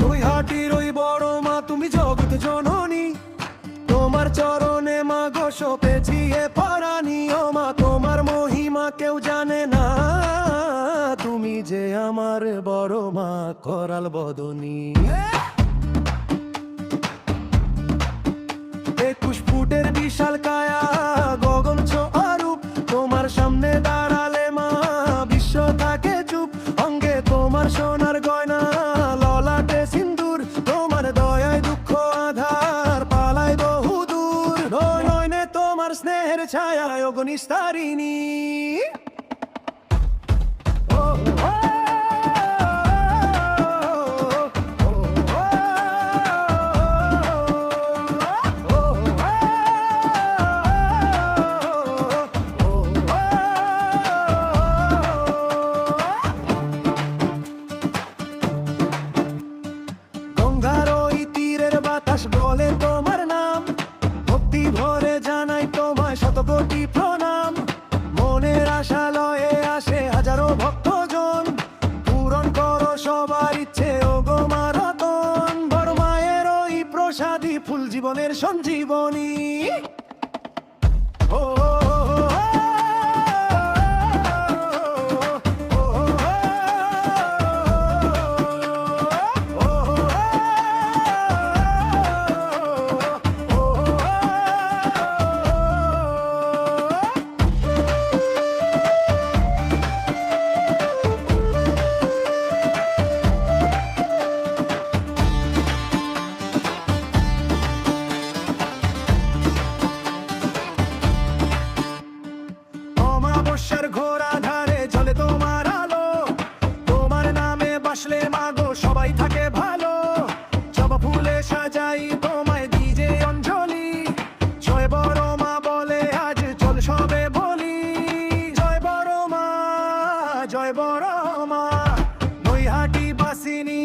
নৈহাটির ওই বড় মা, তুমি জগৎ জননী। তোমার চরণে মা গো সপেছিয়ে পরানি ও মা, তোমার মহিমা কেউ জানে না। তুমি যে আমার বড় মা, করাল বদনী। তোমার স্নেহের ছায়া অগনিস্তারিণী জানাই তোমায় শত কোটি প্রণাম। মনের আশা লয়ে আসে হাজারো ভক্তজন। পূরণ করো সবার ইচ্ছে ও গো মারাতন বড় মায়ের ওই প্রসাদী ফুল জীবনের সঞ্জীবনী। ও, সমস্যার ঘোরা ধারে জলে তোমার আলো। তোমার নামে বাসলে মাগো, সবাই থাকে ভালো। জবা ফুলে সাজাই তোমায় দিজে অঞ্জলি। জয় বড় মা বলে আজ চল সবে বলি। জয় বড় মা জয় বড় মা নৈহাটি বাসিনী